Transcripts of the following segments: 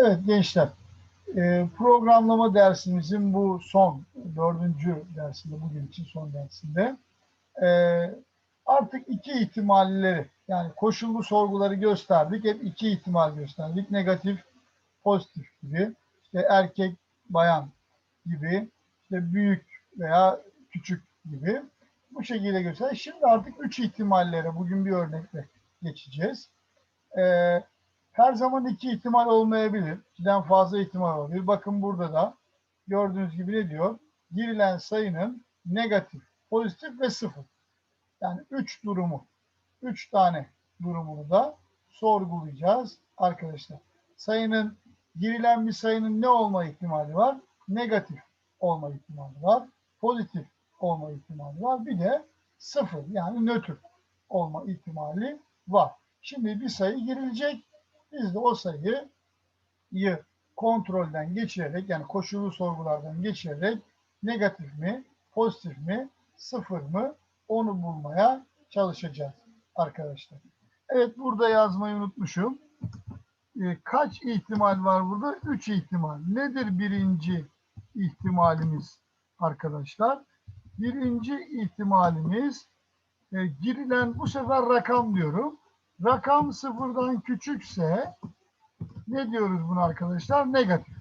Evet gençler, e, programlama dersimizin bu son, dördüncü dersinde, bugün için son dersinde e, artık iki ihtimalleri, yani koşullu sorguları gösterdik. Hep iki ihtimal gösterdik. Negatif, pozitif gibi, işte erkek, bayan gibi, işte büyük veya küçük gibi bu şekilde göster. Şimdi artık üç ihtimallere bugün bir örnekle geçeceğiz. Ee, her zaman iki ihtimal olmayabilir. İkiden fazla ihtimal olabilir. Bakın burada da gördüğünüz gibi ne diyor? Girilen sayının negatif, pozitif ve sıfır. Yani üç durumu, üç tane durumunu da sorgulayacağız arkadaşlar. Sayının, girilen bir sayının ne olma ihtimali var? Negatif olma ihtimali var. Pozitif olma ihtimali var. Bir de sıfır yani nötr olma ihtimali var. Şimdi bir sayı girilecek. Biz de o sayıyı kontrolden geçirerek yani koşullu sorgulardan geçirerek negatif mi, pozitif mi, sıfır mı onu bulmaya çalışacağız arkadaşlar. Evet burada yazmayı unutmuşum. Ee, kaç ihtimal var burada? Üç ihtimal. Nedir birinci ihtimalimiz arkadaşlar? Birinci ihtimalimiz e, girilen bu sefer rakam diyorum. Rakam sıfırdan küçükse ne diyoruz buna arkadaşlar? Negatif.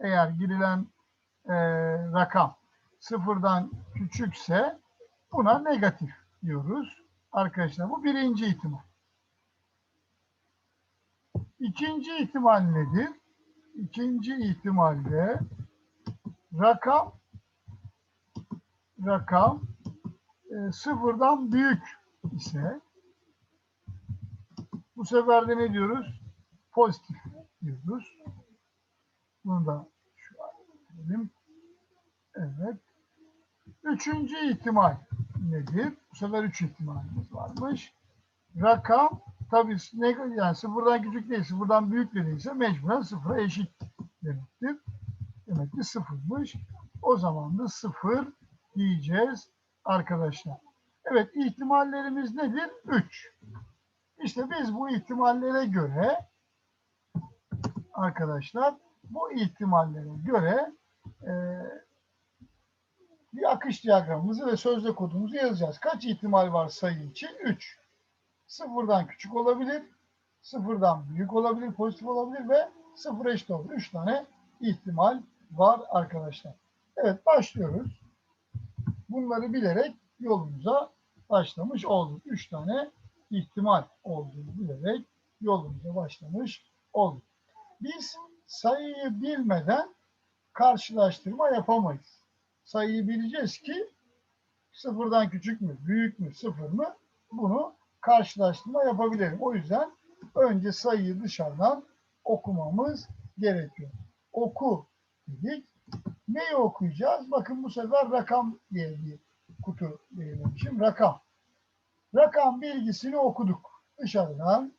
Eğer girilen e, rakam sıfırdan küçükse buna negatif diyoruz. Arkadaşlar bu birinci ihtimal. İkinci ihtimal nedir? İkinci ihtimalde rakam rakam e, sıfırdan büyük ise bu sefer de ne diyoruz? Pozitif diyoruz. Bunu da şu an. Evet. Üçüncü ihtimal nedir? Bu sefer üç ihtimalimiz varmış. Rakam tabii ne, yani sıfırdan küçük değil, sıfırdan büyük de değilse mecburen sıfıra eşit demektir. Demek ki sıfırmış. O zaman da sıfır diyeceğiz arkadaşlar. Evet ihtimallerimiz nedir? Üç. İşte biz bu ihtimallere göre arkadaşlar bu ihtimallere göre e, bir akış diyagramımızı ve sözde kodumuzu yazacağız. Kaç ihtimal var sayı için? 3. Sıfırdan küçük olabilir, sıfırdan büyük olabilir, pozitif olabilir ve sıfır eşit olabilir. 3 tane ihtimal var arkadaşlar. Evet başlıyoruz. Bunları bilerek yolumuza başlamış olduk. 3 tane ihtimal olduğunu bilerek yolumuza başlamış olduk. Biz sayıyı bilmeden karşılaştırma yapamayız. Sayıyı bileceğiz ki sıfırdan küçük mü, büyük mü, sıfır mı bunu karşılaştırma yapabilirim. O yüzden önce sayıyı dışarıdan okumamız gerekiyor. Oku dedik. Neyi okuyacağız? Bakın bu sefer rakam diye bir kutu belirlemişim. Rakam. Rakam bilgisini okuduk. Dışarıdan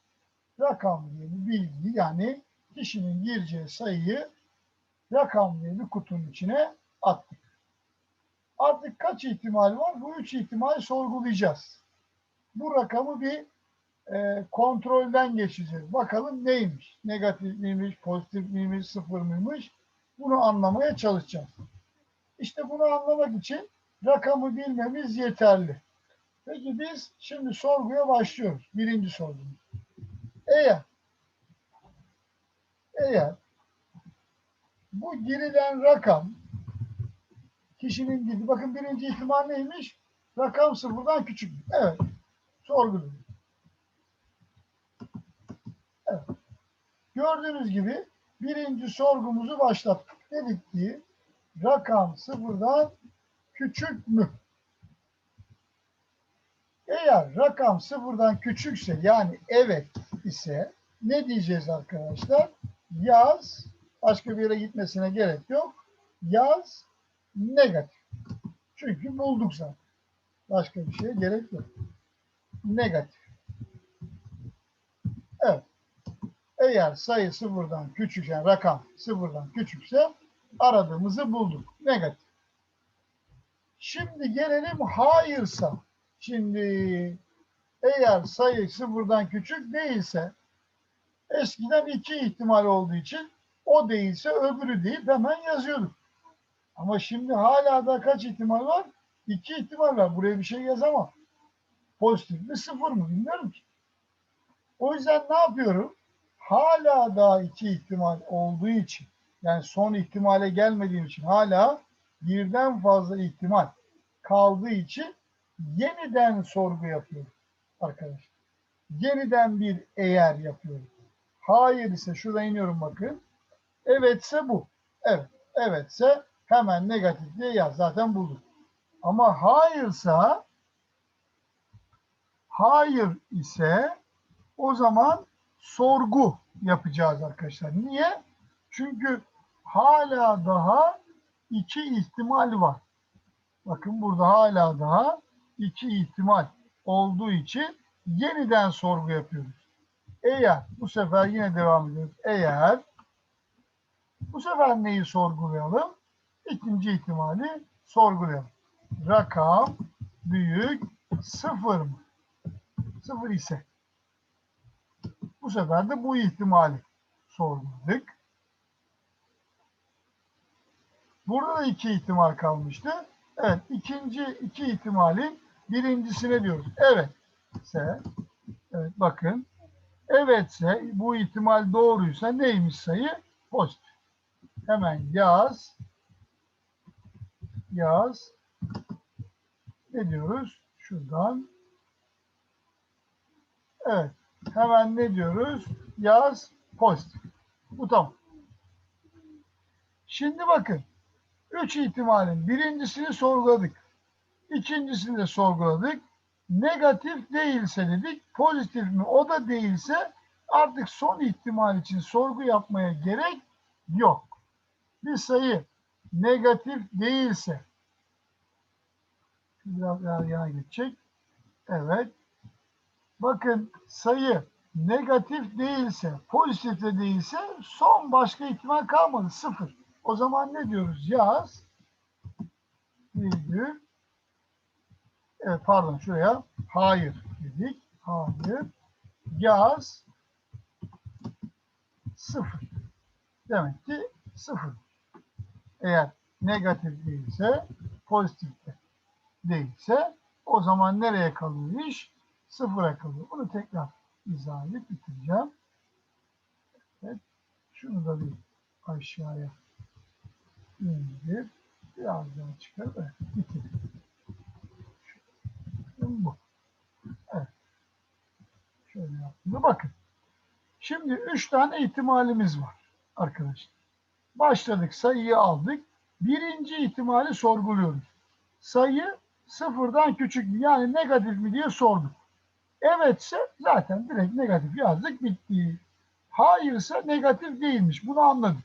rakam diye bir bilgi yani kişinin gireceği sayıyı rakam diye bir kutunun içine attık. Artık kaç ihtimal var? Bu üç ihtimal sorgulayacağız. Bu rakamı bir e, kontrolden geçeceğiz. Bakalım neymiş? Negatif miymiş, pozitif miymiş, sıfır mıymış? Bunu anlamaya çalışacağız. İşte bunu anlamak için rakamı bilmemiz yeterli. Peki biz şimdi sorguya başlıyoruz. Birinci sorgumuz. Eğer eğer bu girilen rakam kişinin gibi bakın birinci ihtimal neymiş? Rakam sıfırdan küçük. Evet. Sorguluyoruz. Evet. Gördüğünüz gibi birinci sorgumuzu başlattık. Dedik ki rakam sıfırdan küçük mü? Eğer rakam sıfırdan küçükse yani evet ise ne diyeceğiz arkadaşlar? Yaz, başka bir yere gitmesine gerek yok. Yaz negatif. Çünkü bulduk zaten. Başka bir şeye gerek yok. Negatif. Evet. Eğer sayı sıfırdan küçük, yani rakam sıfırdan küçükse aradığımızı bulduk. Negatif. Şimdi gelelim hayırsa. Şimdi eğer sayı sıfırdan küçük değilse Eskiden iki ihtimal olduğu için o değilse öbürü deyip hemen yazıyorduk. Ama şimdi hala da kaç ihtimal var? İki ihtimal var. Buraya bir şey yazamam. Pozitif mi sıfır mı bilmiyorum ki. O yüzden ne yapıyorum? Hala daha iki ihtimal olduğu için yani son ihtimale gelmediğim için hala birden fazla ihtimal kaldığı için yeniden sorgu yapıyorum arkadaşlar. Yeniden bir eğer yapıyorum. Hayır ise şurada iniyorum bakın. Evetse bu. Evet. Evetse hemen negatif diye yaz. Zaten bulduk. Ama hayırsa hayır ise o zaman sorgu yapacağız arkadaşlar. Niye? Çünkü hala daha iki ihtimal var. Bakın burada hala daha iki ihtimal olduğu için yeniden sorgu yapıyoruz. Eğer bu sefer yine devam ediyoruz. Eğer bu sefer neyi sorgulayalım? İkinci ihtimali sorgulayalım. Rakam büyük sıfır mı? Sıfır ise bu sefer de bu ihtimali sorguladık. Burada da iki ihtimal kalmıştı. Evet, ikinci iki ihtimali birincisine diyoruz. Evet ise, evet bakın, evetse bu ihtimal doğruysa neymiş sayı? Pozitif. Hemen yaz, yaz, ne diyoruz? Şuradan, evet, hemen ne diyoruz? Yaz, pozitif. Bu tamam. Şimdi bakın, Üç ihtimalin birincisini sorguladık. İkincisini de sorguladık. Negatif değilse dedik. Pozitif mi o da değilse artık son ihtimal için sorgu yapmaya gerek yok. Bir sayı negatif değilse biraz daha yana geçecek. Evet. Bakın sayı negatif değilse, pozitif de değilse son başka ihtimal kalmadı. Sıfır. O zaman ne diyoruz? Yaz virgül evet pardon şuraya hayır dedik. Hayır. Yaz sıfır. Demek ki sıfır. Eğer negatif değilse pozitif de değilse o zaman nereye kalıyor iş? Sıfıra kalıyor. Bunu tekrar izah edip bitireceğim. Evet. Şunu da bir aşağıya indir. Biraz daha çıkar ve bitir. Şimdi bu. Evet. Şöyle yaptığında bakın. Şimdi üç tane ihtimalimiz var arkadaşlar. Başladık sayıyı aldık. Birinci ihtimali sorguluyoruz. Sayı sıfırdan küçük mü yani negatif mi diye sorduk. Evetse zaten direkt negatif yazdık bitti. Hayırsa negatif değilmiş bunu anladık.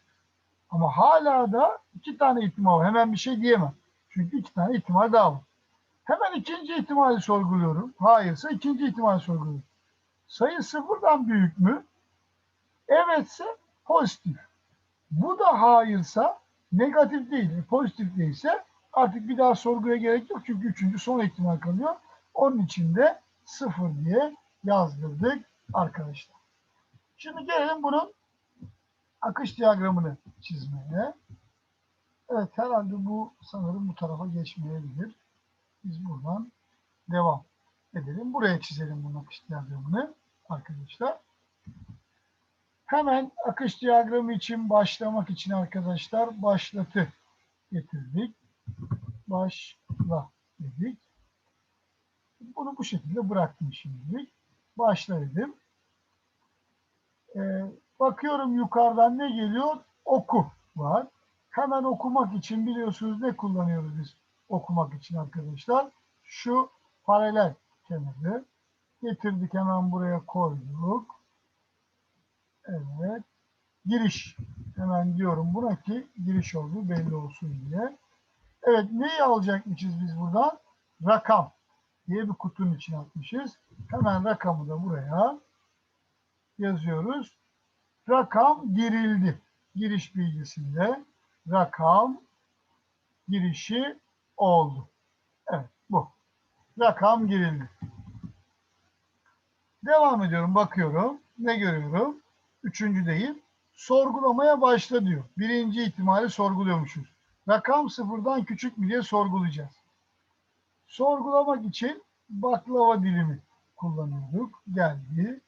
Ama hala da iki tane ihtimal var. Hemen bir şey diyemem. Çünkü iki tane ihtimal daha var. Hemen ikinci ihtimali sorguluyorum. Hayırsa ikinci ihtimali sorguluyorum. Sayı sıfırdan büyük mü? Evetse pozitif. Bu da hayırsa negatif değil, pozitif değilse artık bir daha sorguya gerek yok. Çünkü üçüncü son ihtimal kalıyor. Onun için de sıfır diye yazdırdık arkadaşlar. Şimdi gelelim bunun akış diyagramını çizmeye. Evet herhalde bu sanırım bu tarafa geçmeyebilir. Biz buradan devam edelim. Buraya çizelim bunun akış diyagramını arkadaşlar. Hemen akış diyagramı için başlamak için arkadaşlar başlatı getirdik. Başla dedik. Bunu bu şekilde bıraktım şimdilik. Başla dedim. Ee, bakıyorum yukarıdan ne geliyor? Oku var. Hemen okumak için biliyorsunuz ne kullanıyoruz biz okumak için arkadaşlar? Şu paralel kenarı getirdik hemen buraya koyduk. Evet. Giriş. Hemen diyorum buna ki giriş olduğu belli olsun diye. Evet neyi alacakmışız biz buradan? Rakam diye bir kutunun içine atmışız. Hemen rakamı da buraya yazıyoruz. Rakam girildi. Giriş bilgisinde rakam girişi oldu. Evet bu. Rakam girildi. Devam ediyorum bakıyorum. Ne görüyorum? Üçüncü değil. Sorgulamaya başla diyor. Birinci ihtimali sorguluyormuşuz. Rakam sıfırdan küçük mü diye sorgulayacağız. Sorgulamak için baklava dilimi kullanıyorduk. Geldi.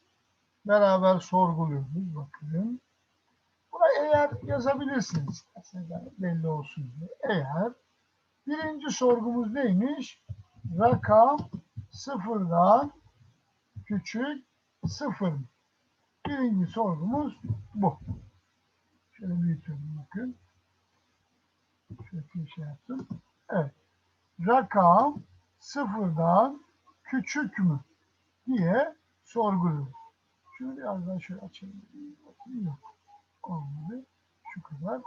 Beraber sorguluyoruz. Bakın. Buna eğer yazabilirsiniz. Belli olsun diye. Eğer birinci sorgumuz neymiş? Rakam sıfırdan küçük sıfır? Birinci sorgumuz bu. Şöyle büyütelim bakın. Şöyle şey yaptım. Evet. Rakam sıfırdan küçük mü diye sorguluyoruz. Şunu biraz daha şöyle açalım. Yok. Olmadı. Şu kadar.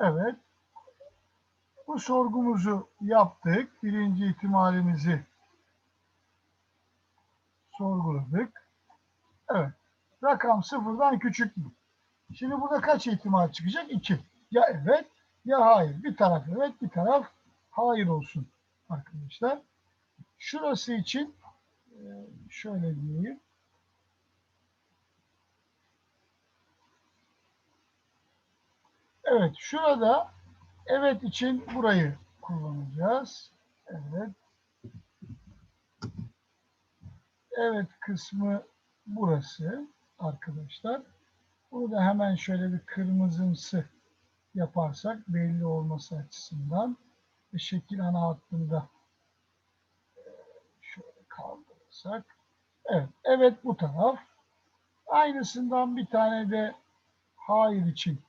Evet. Bu sorgumuzu yaptık. Birinci ihtimalimizi sorguladık. Evet. Rakam sıfırdan küçük mü? Şimdi burada kaç ihtimal çıkacak? İki. Ya evet ya hayır. Bir taraf evet bir taraf hayır olsun arkadaşlar. Şurası için e, şöyle diyeyim. Evet şurada evet için burayı kullanacağız. Evet. Evet kısmı burası arkadaşlar. Bunu da hemen şöyle bir kırmızımsı yaparsak belli olması açısından ve şekil ana hattında şöyle kaldırırsak. Evet, evet bu taraf. Aynısından bir tane de hayır için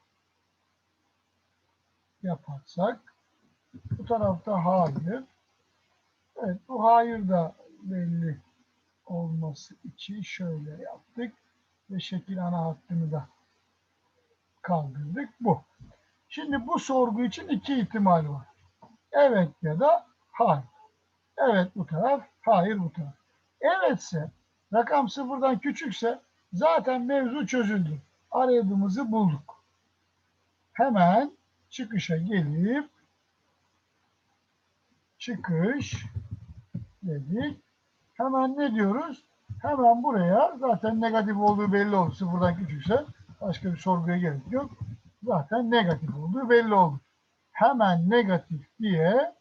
yaparsak. Bu tarafta hayır. Evet bu hayır da belli olması için şöyle yaptık ve şekil ana hattını da kaldırdık. Bu. Şimdi bu sorgu için iki ihtimal var. Evet ya da hayır. Evet bu taraf, hayır bu taraf. Evetse, rakam sıfırdan küçükse zaten mevzu çözüldü. Aradığımızı bulduk. Hemen çıkışa gelip çıkış dedik. Hemen ne diyoruz? Hemen buraya zaten negatif olduğu belli oldu. Sıfırdan küçükse başka bir sorguya gerek yok. Zaten negatif olduğu belli oldu. Hemen negatif diye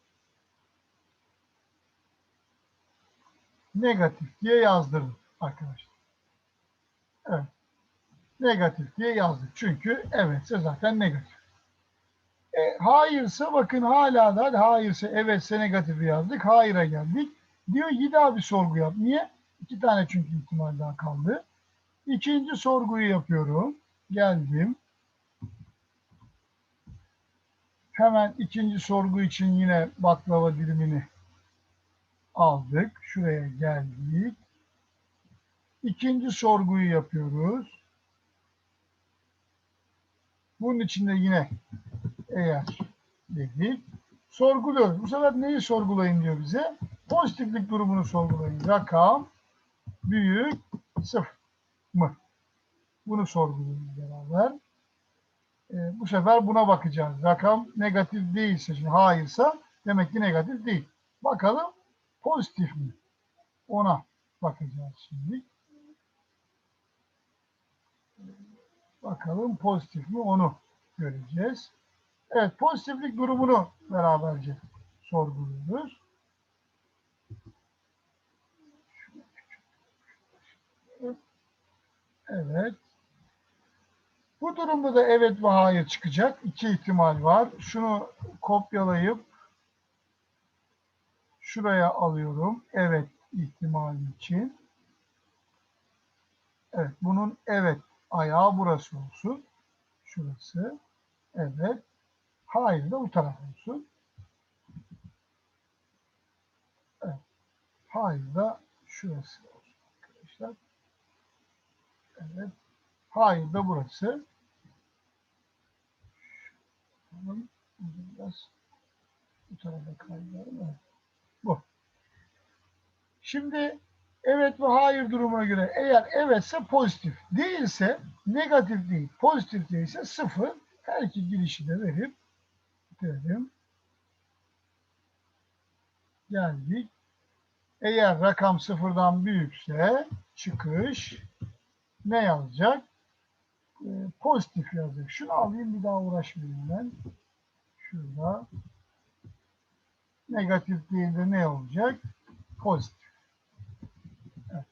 negatif diye yazdırdım arkadaşlar. Evet. Negatif diye yazdık. Çünkü evetse zaten negatif. E, hayırsa bakın hala da hayırsa evetse negatifi yazdık. Hayır'a geldik. Diyor ki daha bir sorgu yap. Niye? İki tane çünkü ihtimal daha kaldı. İkinci sorguyu yapıyorum. Geldim. Hemen ikinci sorgu için yine baklava dilimini aldık. Şuraya geldik. İkinci sorguyu yapıyoruz. Bunun içinde yine eğer dedik. Sorguluyoruz. Bu sefer neyi sorgulayın diyor bize? Pozitiflik durumunu sorgulayın. Rakam büyük sıfır mı? Bunu sorgulayın beraber. E, bu sefer buna bakacağız. Rakam negatif değilse, şimdi hayırsa demek ki negatif değil. Bakalım pozitif mi? Ona bakacağız şimdi. Bakalım pozitif mi onu göreceğiz. Evet pozitiflik durumunu beraberce sorguluyoruz. Evet. Bu durumda da evet ve hayır çıkacak. İki ihtimal var. Şunu kopyalayıp şuraya alıyorum. Evet ihtimali için. Evet. Bunun evet ayağı burası olsun. Şurası. Evet. Hayır da bu taraf olsun. Evet. Hayır da şurası olsun arkadaşlar. Evet. Hayır da burası. Tamam. Biraz bu tarafa kaydıralım. Bu. Şimdi evet ve hayır durumuna göre eğer evetse pozitif, değilse negatif değil, pozitif değilse sıfır. Her iki girişi de verip bitirelim. Geldik. Eğer rakam sıfırdan büyükse çıkış ne yazacak? e, pozitif yazdık. Şunu alayım bir daha uğraşmayayım ben. Şurada. Negatif değil de ne olacak? Pozitif. Evet.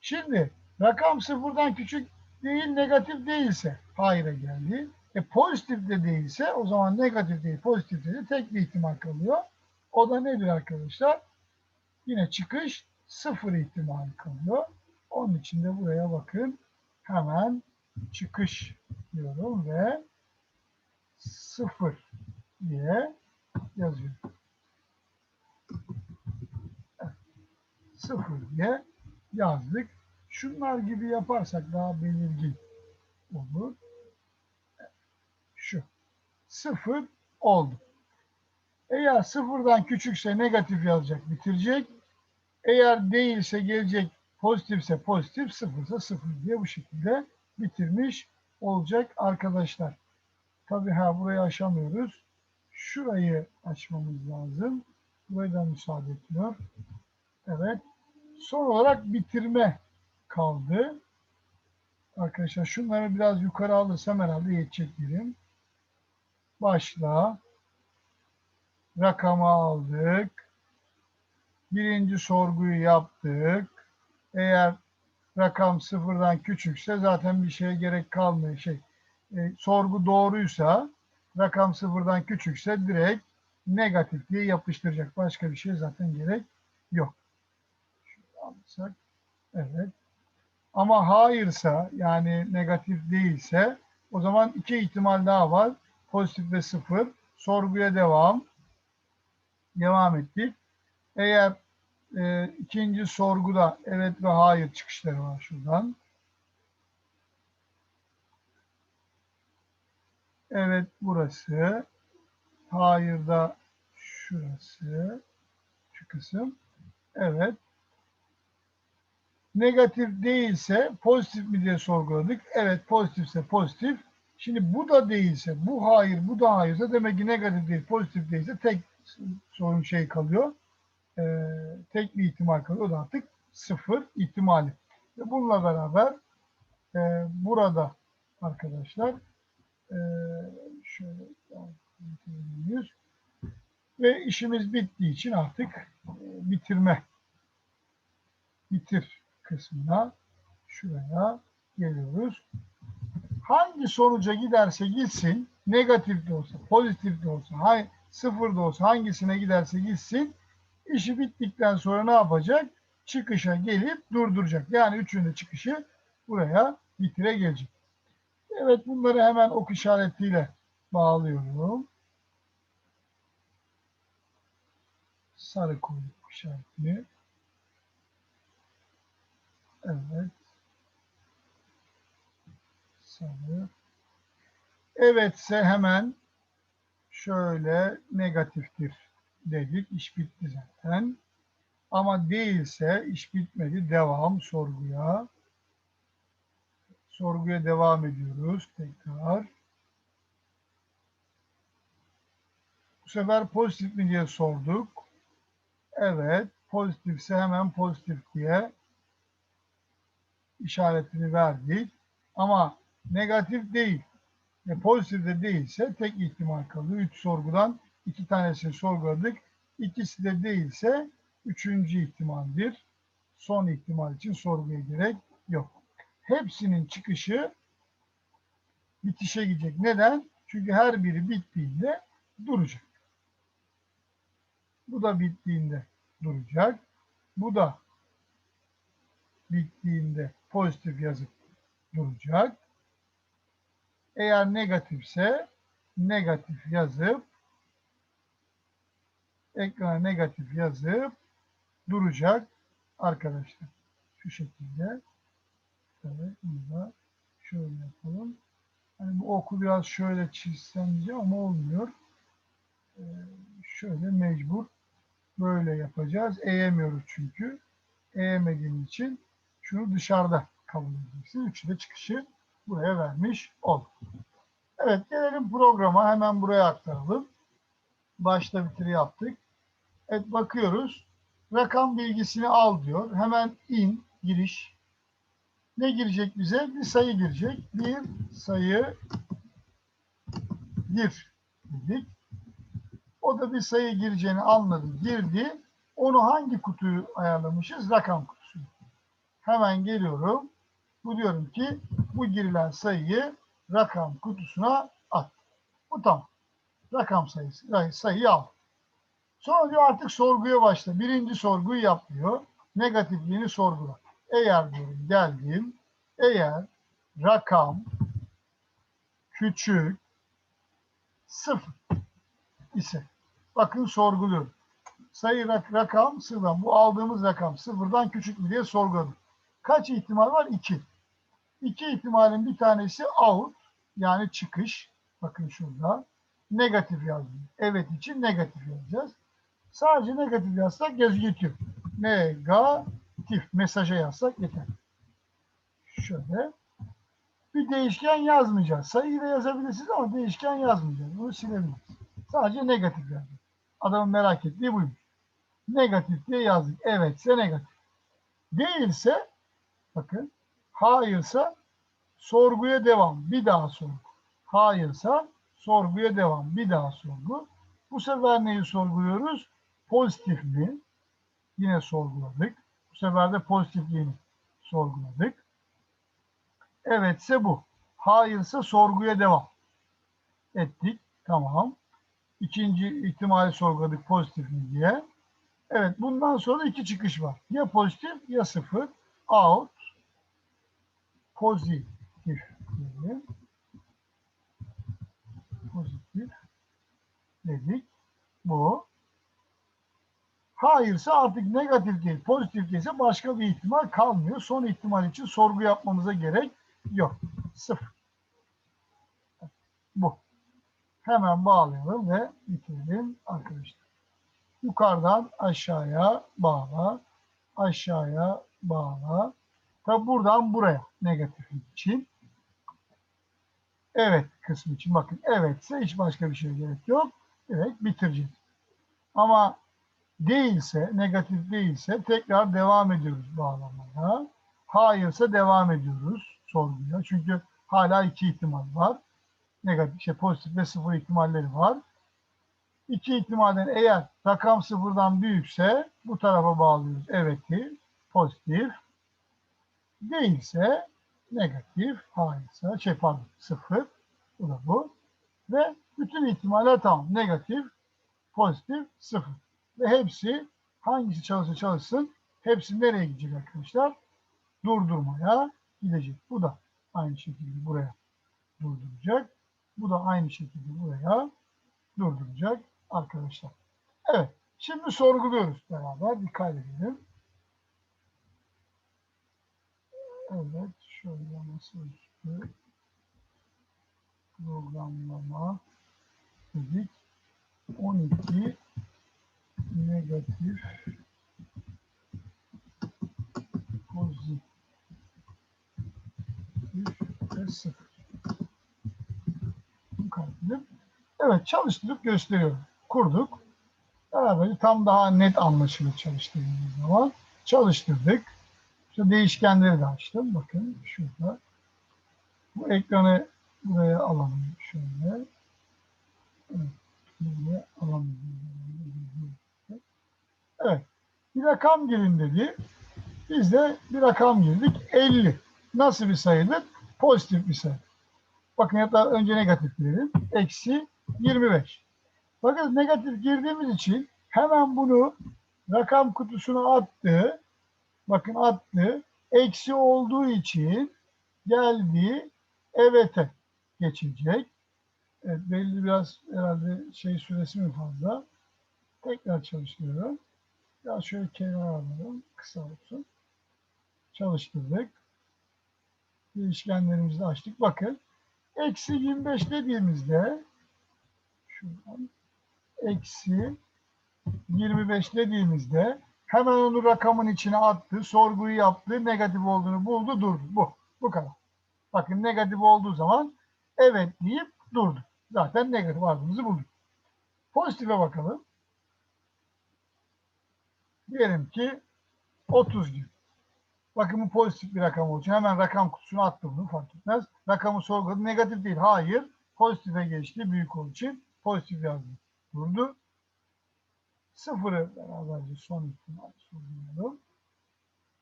Şimdi rakam sıfırdan küçük değil negatif değilse hayra geldi. E pozitif de değilse o zaman negatif değil pozitif de tek bir ihtimal kalıyor. O da nedir arkadaşlar? Yine çıkış sıfır ihtimali kalıyor. Onun için de buraya bakın. Hemen çıkış diyorum ve sıfır diye yazıyorum. Evet, Sıfır diye yazdık. Şunlar gibi yaparsak daha belirgin olur. Sıfır oldu. Eğer sıfırdan küçükse negatif yazacak, bitirecek. Eğer değilse gelecek, pozitifse pozitif, sıfırsa sıfır diye bu şekilde bitirmiş olacak arkadaşlar. Tabii ha burayı aşamıyoruz. Şurayı açmamız lazım. Burayı da müsaade etmiyor. Evet. Son olarak bitirme kaldı. Arkadaşlar şunları biraz yukarı alırsam herhalde yetecek diyelim. Başla. Rakamı aldık. Birinci sorguyu yaptık. Eğer rakam sıfırdan küçükse zaten bir şeye gerek kalmıyor. Şey, e, sorgu doğruysa rakam sıfırdan küçükse direkt negatif diye yapıştıracak. Başka bir şey zaten gerek yok. Alırsak. Evet. Ama hayırsa yani negatif değilse o zaman iki ihtimal daha var. Pozitif ve sıfır. Sorguya devam. Devam ettik. Eğer e, ikinci sorguda evet ve hayır çıkışları var şuradan. Evet burası. Hayır da şurası. Şu kısım. Evet. Negatif değilse pozitif mi diye sorguladık. Evet pozitifse pozitif. Şimdi bu da değilse, bu hayır, bu da hayırsa demek ki negatif değil, pozitif değilse tek sorun şey kalıyor. Ee, tek bir ihtimal kalıyor. O da artık sıfır ihtimali. Ve bununla beraber e, burada arkadaşlar e, şöyle ve işimiz bittiği için artık e, bitirme bitir kısmına şuraya geliyoruz. Hangi sonuca giderse gitsin, negatif de olsa, pozitif de olsa, hay, sıfır da olsa hangisine giderse gitsin, işi bittikten sonra ne yapacak? Çıkışa gelip durduracak. Yani üçünün çıkışı buraya bitire gelecek. Evet bunları hemen ok işaretiyle bağlıyorum. Sarı koyduk işaretini. Evet. Sarı. Evetse hemen şöyle negatiftir dedik. İş bitti zaten. Ama değilse iş bitmedi. Devam sorguya. Sorguya devam ediyoruz tekrar. Bu sefer pozitif mi diye sorduk. Evet, pozitifse hemen pozitif diye işaretini verdik. Ama negatif değil ve pozitif de değilse tek ihtimal kalıyor. Üç sorgudan iki tanesini sorguladık. İkisi de değilse üçüncü ihtimaldir. Son ihtimal için sorguya gerek yok. Hepsinin çıkışı bitişe gidecek. Neden? Çünkü her biri bittiğinde duracak. Bu da bittiğinde duracak. Bu da bittiğinde pozitif yazıp duracak. Eğer negatifse negatif yazıp ekrana negatif yazıp duracak arkadaşlar. Şu şekilde. Evet, burada şöyle yapalım. Yani bu oku biraz şöyle çizsem diyeceğim ama olmuyor. Ee, şöyle mecbur böyle yapacağız. Eğemiyoruz çünkü. Eğemediğim için şunu dışarıda kabul edeceksin. Üçü de çıkışı buraya vermiş ol. Evet gelelim programa. Hemen buraya aktaralım. Başta bitiri yaptık. Evet bakıyoruz. Rakam bilgisini al diyor. Hemen in, giriş. ne girecek bize? Bir sayı girecek. Bir sayı gir dedik. O da bir sayı gireceğini anladı. Girdi. Onu hangi kutuyu ayarlamışız? Rakam kutusu. Hemen geliyorum. Bu diyorum ki bu girilen sayıyı rakam kutusuna at. Bu tamam. Rakam sayısı, sayıyı al. Sonra diyor artık sorguya başla. Birinci sorguyu yapıyor. Negatifliğini sorgula. Eğer diyorum geldim. Eğer rakam küçük sıfır ise bakın sorguluyorum. Sayı rak- rakam sıfırdan bu aldığımız rakam sıfırdan küçük mü diye sorguladım. Kaç ihtimal var? İki. İki ihtimalin bir tanesi out yani çıkış. Bakın şurada. Negatif yazdım. Evet için negatif yazacağız. Sadece negatif yazsak yetiyor. Negatif mesaja yazsak yeter. Şöyle. Bir değişken yazmayacağız. Sayıyı da yazabilirsiniz ama değişken yazmayacağız. Bunu silebiliriz. Sadece negatif yazdık. Adamın merak ettiği buymuş. Negatif diye yazdık. Evetse negatif. Değilse bakın hayırsa sorguya devam. Bir daha sorgu. Hayırsa sorguya devam. Bir daha sorgu. Bu sefer neyi sorguluyoruz? Pozitif mi? Yine sorguladık. Bu sefer de pozitifliğini sorguladık. Evetse bu. Hayırsa sorguya devam. Ettik. Tamam. İkinci ihtimali sorguladık pozitif mi diye. Evet bundan sonra iki çıkış var. Ya pozitif ya sıfır. Out. Pozitif diyelim. Pozitif dedik. Bu. Hayırsa artık negatif değil, pozitif değilse başka bir ihtimal kalmıyor. Son ihtimal için sorgu yapmamıza gerek yok. Sıfır. Bu. Hemen bağlayalım ve bitirelim arkadaşlar. Yukarıdan aşağıya bağla. Aşağıya bağla. Tabi buradan buraya negatif için. Evet kısmı için bakın evetse hiç başka bir şeye gerek yok. Evet bitireceğiz. Ama değilse, negatif değilse tekrar devam ediyoruz bağlamaya. Hayırsa devam ediyoruz sorguya. Çünkü hala iki ihtimal var. Negatif, şey, pozitif ve sıfır ihtimalleri var. İki ihtimalden eğer rakam sıfırdan büyükse bu tarafa bağlıyoruz. Evet'i, pozitif. Değilse negatif, hayırsa, şey pardon, sıfır. Bu da bu. Ve bütün ihtimaller tamam. Negatif, pozitif, sıfır. Ve hepsi hangisi çalışsa çalışsın hepsi nereye gidecek arkadaşlar? Durdurmaya gidecek. Bu da aynı şekilde buraya durduracak. Bu da aynı şekilde buraya durduracak arkadaşlar. Evet. Şimdi sorguluyoruz beraber. Dikkat edelim. Evet. Şöyle masaüstü programlama dedik. 12 negatif pozitif ve sıfır. Evet çalıştırıp gösteriyorum. Kurduk. Beraber tam daha net anlaşılır çalıştırdığımız zaman. Çalıştırdık. İşte değişkenleri de açtım. Bakın şurada. Bu ekranı buraya alalım şöyle. Evet. Evet. Bir rakam girin dedi. Biz de bir rakam girdik. 50. Nasıl bir sayıdır? Pozitif bir sayı. Bakın hatta önce negatif girelim. Eksi 25. Bakın negatif girdiğimiz için hemen bunu rakam kutusuna attı. Bakın attı. Eksi olduğu için geldi evet'e geçecek. Evet, belli biraz herhalde şey süresi mi fazla. Tekrar çalıştırıyorum. Biraz şöyle kenara alalım. Kısa olsun. Çalıştırdık. Değişkenlerimizi de açtık. Bakın. Eksi 25 dediğimizde şuradan eksi 25 dediğimizde hemen onu rakamın içine attı. Sorguyu yaptı. Negatif olduğunu buldu. Durdu. Bu. Bu kadar. Bakın negatif olduğu zaman evet deyip durdu. Zaten negatif aldığımızı bulduk. Pozitife bakalım. Diyelim ki 30 gün. Bakın bu pozitif bir rakam olacak. Hemen rakam kutusuna attım bunu fark etmez. Rakamı sorguladı. Negatif değil. Hayır. Pozitife geçti. Büyük olduğu için pozitif yazdım. Durdu. Sıfırı beraberce son ihtimal sorgulayalım.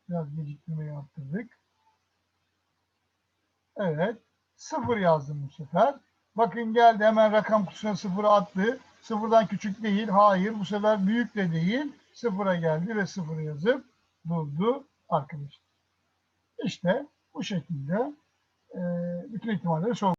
Biraz geciktirmeyi arttırdık. Evet. Sıfır yazdım bu sefer. Bakın geldi hemen rakam kutusuna sıfırı attı. Sıfırdan küçük değil. Hayır. Bu sefer büyük de değil. Sıfıra geldi ve sıfırı yazıp durdu arkadaşlar. İşte bu şekilde bütün ihtimalleri sorguladık.